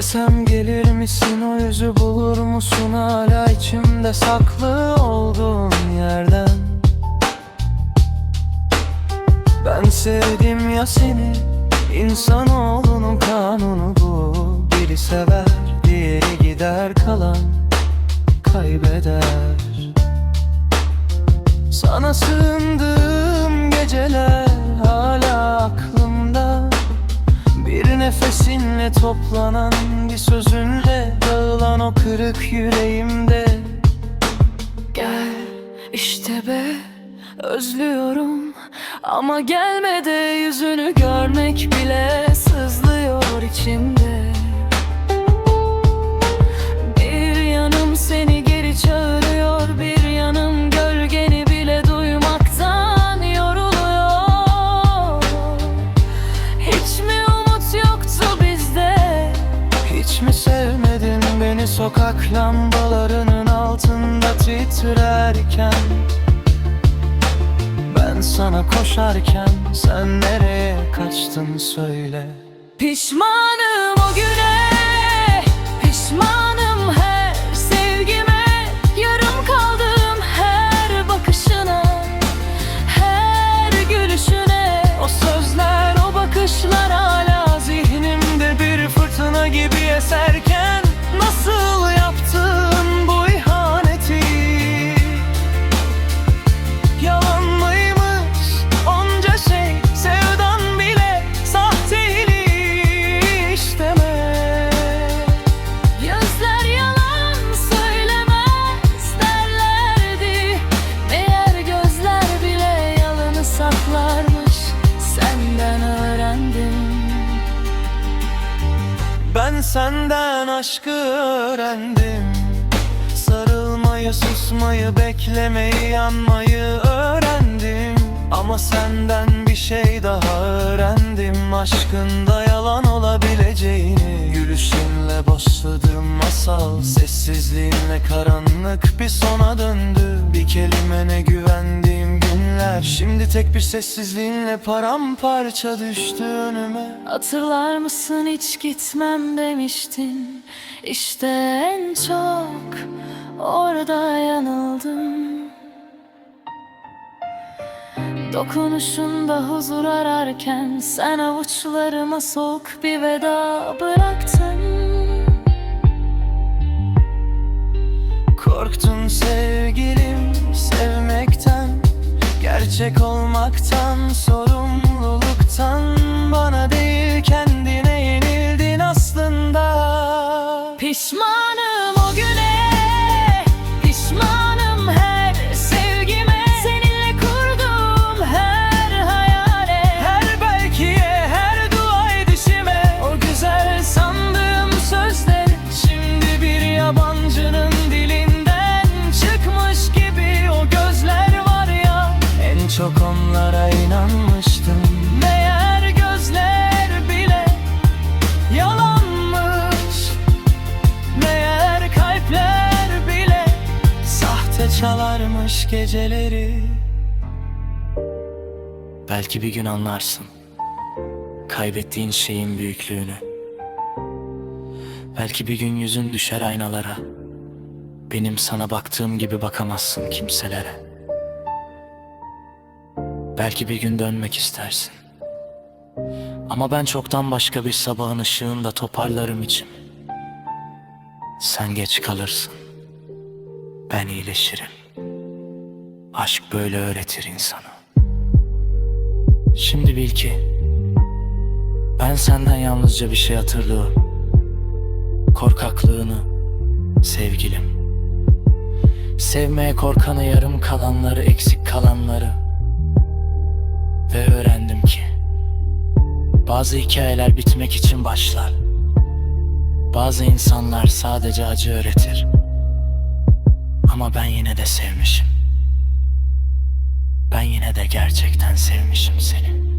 Desem gelir misin? O yüzü bulur musun? Hala içimde saklı olduğun yerden. Ben sevdim ya seni. İnsanoğlunun kanunu bu. Biri sever diğeri gider kalan. Kaybeder. Sana sığındığım geceler toplanan bir sözünle Dağılan o kırık yüreğimde. Gel işte be özlüyorum. Ama gelmede yüzünü görmek bile sızlıyor içimde sokak lambalarının altında titrerken Ben sana koşarken sen nereye kaçtın söyle. Pişmanım o güne Pişmanım her sevgime. Yarım kaldım her bakışına Her gülüşüne. O sözler o bakışlar hala Zihnimde bir fırtına gibi eserken Senden aşkı öğrendim. Sarılmayı, susmayı, beklemeyi, yanmayı öğrendim. Ama senden bir şey daha öğrendim. Aşkında yalan olabileceğini. Gülüşünle başladığım masal Sessizliğinle karanlık bir sona döndü. Bir kelimene güvendiğim günler Şimdi tek bir sessizliğinle paramparça düştü önüme. Hatırlar mısın hiç gitmem demiştin. İşte en çok orada yanıldım. Dokunuşunda huzur ararken Sen avuçlarıma soğuk bir veda bıraktın olmaktan sorumluluktan Bana değil çok onlara inanmıştım. Meğer gözler bile yalanmış. Meğer kalpler bile sahte çalarmış geceleri. Belki bir gün anlarsın Kaybettiğin şeyin büyüklüğünü. Belki bir gün yüzün düşer aynalara. Benim sana baktığım gibi bakamazsın kimselere Belki bir gün dönmek istersin. Ama ben çoktan başka bir sabahın ışığında toparlarım içim Sen geç kalırsın. Ben iyileşirim. Aşk böyle öğretir insana Şimdi bil ki Ben senden yalnızca bir şey hatırlıyorum. Korkaklığını Sevgilim. Sevmeye korkanı yarım kalanları eksik kalanları Ve öğrendim ki Bazı hikayeler bitmek için başlar. Bazı insanlar sadece acı öğretir. Ama ben yine de sevmişim. Ben yine de gerçekten sevmişim seni.